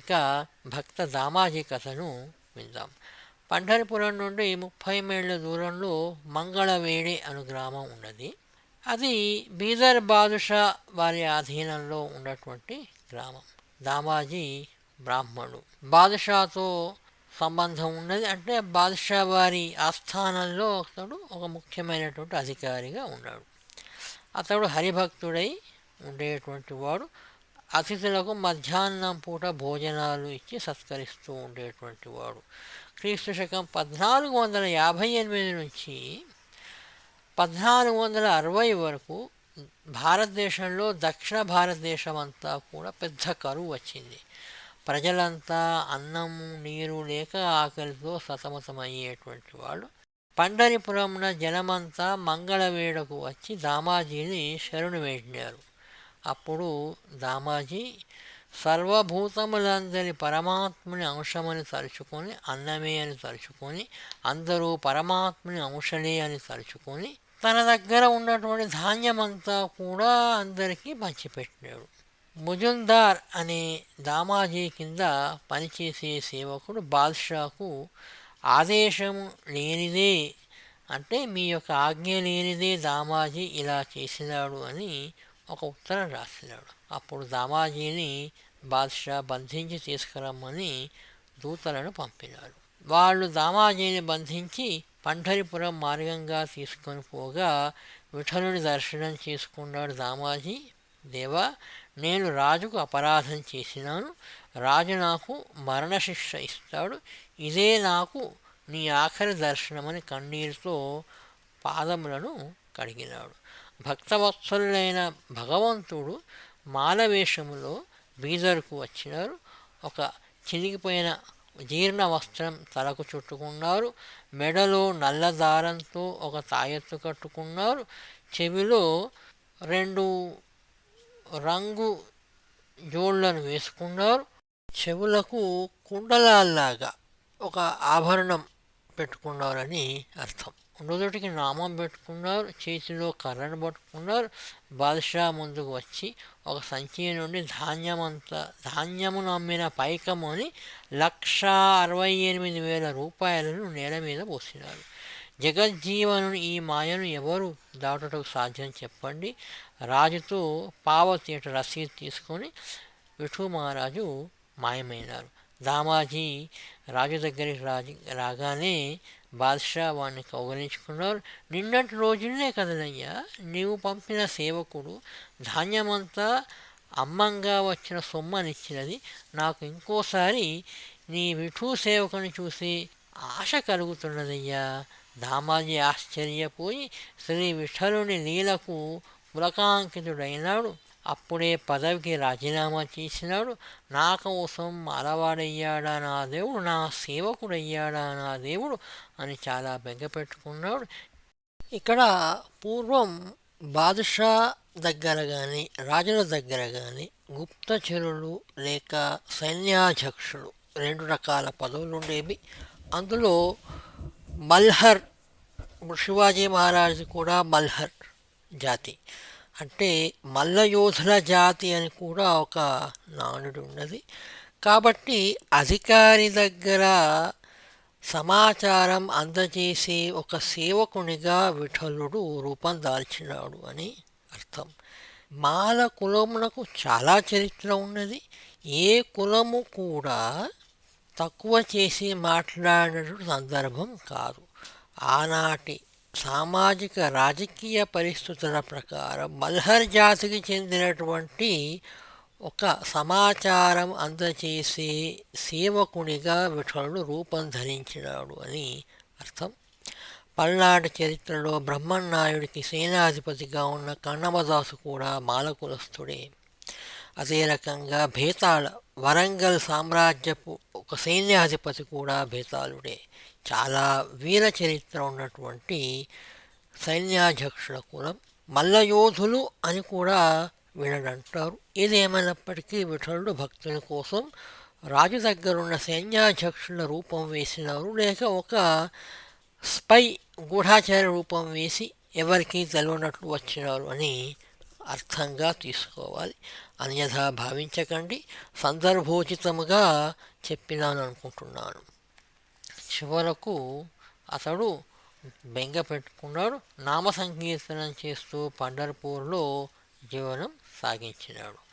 ఇక భక్త దామాజీ కథను విందాం. పంढरపురం నుండి ముప్పై మైళ్ళ దూరంలో మంగళవేడి అను గ్రామం ఉన్నది. అది బీదర్ బాదుషా వారి ఆధీనంలో ఉన్నటువంటి గ్రామం. దామాజీ బ్రాహ్మణుడు. బాదుషాతో సంబంధం ఉన్నది. అంటే బాదుషా వారి ఆస్థానంలో అతడు ఒక ముఖ్యమైనటువంటి అధికారిగా ఉన్నాడు. అతడు హరిభక్తుడై ఉండేటువంటి వాడు. అతిథులకు మధ్యాహ్నం పూట భోజనాలు ఇచ్చి సత్కరిస్తూ ఉండేటువంటి వాడు. క్రీస్తు శకం పద్నాలుగు వందల యాభై ఎనిమిది నుంచి పద్నాలుగు వందల అరవై వరకు భారతదేశంలో దక్షిణ భారతదేశం అంతా కూడా పెద్ద కరువు వచ్చింది. ప్రజలంతా అన్నం నీరు లేక ఆకలితో సతమతమయ్యేటువంటి వాళ్ళు పండరిపురంన జనమంతా మంగళవేడకు వచ్చి దామాజీని శరణు వేడినారు అప్పుడు దామాజీ సర్వభూతములందరి పరమాత్ముని అంశమని తలుచుకొని అన్నమే అని తలుచుకొని అందరూ పరమాత్ముని అంశలే అని తలుచుకొని తన దగ్గర ఉన్నటువంటి ధాన్యమంతా కూడా అందరికీ పంచిపెట్టాడు. ముజుందార్ అనే దామాజీ కింద పనిచేసే సేవకుడు బాద్షాకు ఆదేశము లేనిదే అంటే మీ యొక్క ఆజ్ఞ లేనిదే దామాజీ ఇలా చేసినాడు అని ఒక ఉత్తరం రాసినాడు. అప్పుడు దామాజీని బాద్షా బంధించి తీసుకురమ్మని దూతలను పంపినారు వాళ్ళు దామాజీని బంధించి పంढరిపురం మార్గంగా తీసుకొని పోగా విఠలుడి దర్శనం చేసుకున్నాడు దామాజీ. దేవా నేను రాజుకు అపరాధం చేసినాను. రాజు నాకు మరణశిక్ష ఇస్తాడు. ఇదే నాకు నీ ఆఖరి దర్శనమని కన్నీరుతో పాదములను కడిగినాడు. భక్తవత్సలుడైన భగవంతుడు మాలవేషములో బీదర్కు వచ్చినారు. ఒక చినిగిపోయిన జీర్ణ వస్త్రం తలకు చుట్టుకున్నారు. మెడలో నల్ల దారంతో ఒక తాయెత్తు కట్టుకున్నారు. చెవిలో రెండు రంగు జోళ్ళను వేసుకున్నారు. చెవులకు కుండలాల్లాగా ఒక ఆభరణం పెట్టుకున్నారని అర్థం. నుదుటికి నామం పెట్టుకున్నారు చేతిలో కర్రను పట్టుకున్నారు బాద్షా ముందుకు వచ్చి ఒక సంచి నుండి ధాన్యమంతా ధాన్యమును అమ్మిన పైకముని లక్ష అరవై ఎనిమిది వేల రూపాయలను నేల మీద పోసినారు. జగజ్జీవను ఈ మాయను ఎవరు దాటుటకు సాధ్యం చెప్పండి. రాజుతో పావతీట రసీదు తీసుకొని విఠు మహారాజు మాయమైనారు. దామాజీ రాజు దగ్గరికి రాజు రాగానే బాద్షా వాడిని కౌగలించుకున్నారు. నిన్నటి రోజులనే కదనయ్యా నీవు పంపిన సేవకుడు ధాన్యమంతా అమ్మంగా వచ్చిన సొమ్మనిచ్చినది. నాకు ఇంకోసారి నీ విఠూ సేవకుని చూసి ఆశ కలుగుతున్నదయ్యా. దామాజీ ఆశ్చర్యపోయి శ్రీ విఠలుని లీలకు పులకాంకితుడైనాడు. అప్పుడే పదవికి రాజీనామా చేసినాడు. నా కోసం అలవాడయ్యాడా నా దేవుడు? నా సేవకుడయ్యాడా నా దేవుడు? అని చాలా బెంగపెట్టుకున్నాడు ఇక్కడ పూర్వం బాదుషా దగ్గర కానీ రాజుల దగ్గర కానీ గుప్తచరులు లేక సైన్యాధ్యక్షులు రెండు రకాల పదవులు ఉండేవి. అందులో మల్హర్ శివాజీ మహారాజు కూడా మల్హర్ జాతి. అంటే మల్లయోధుల జాతి అని కూడా ఒక నానుడు ఉన్నది. కాబట్టి అధికారి దగ్గర సమాచారం అందజేసే ఒక సేవకునిగా విఠలుడు రూపం దాల్చినాడు అని అర్థం. మాల కులమునకు చాలా చరిత్ర ఉన్నది. ఏ కులము కూడా తక్కువ చేసి మాట్లాడిన సందర్భం కాదు. ఆనాటి సామాజిక రాజకీయ పరిస్థితుల ప్రకారం మల్హర్ జాతికి చెందినటువంటి ఒక సమాచారం అందజేసే సేవకునిగా విఠలుడు రూపం ధరించినాడు అని అర్థం. పల్నాడు చరిత్రలో బ్రహ్మన్నాయుడికి సేనాధిపతిగా ఉన్న కన్నమదాసు కూడా మాలకులస్థుడే అదే రకంగా భేతాళ వరంగల్ సామ్రాజ్యపు ఒక సైన్యాధిపతి కూడా భేతాళుడే. చాలా వీర చరిత్ర ఉన్నటువంటి సైన్యాధ్యక్షుల కులం మల్లయోధులు అని కూడా వీళ్ళనంటారు. ఏదేమైనప్పటికీ విఠలుడు భక్తుల కోసం రాజు దగ్గరున్న సైన్యాధ్యక్షుల రూపం వేసినారు. లేక ఒక స్పై గూఢాచార రూపం వేసి ఎవరికి తెలియనట్లు వచ్చినారు అని అర్థంగా తీసుకోవాలి. అన్యథా భావించకండి. సందర్భోచితముగా చెప్పినాను అనుకుంటున్నాను చివరకు అతడు బెంగ పెట్టుకున్నాడు. నామ సంకీర్తనం చేస్తూ పండర్పూర్లో జీవనం సాగించినాడు.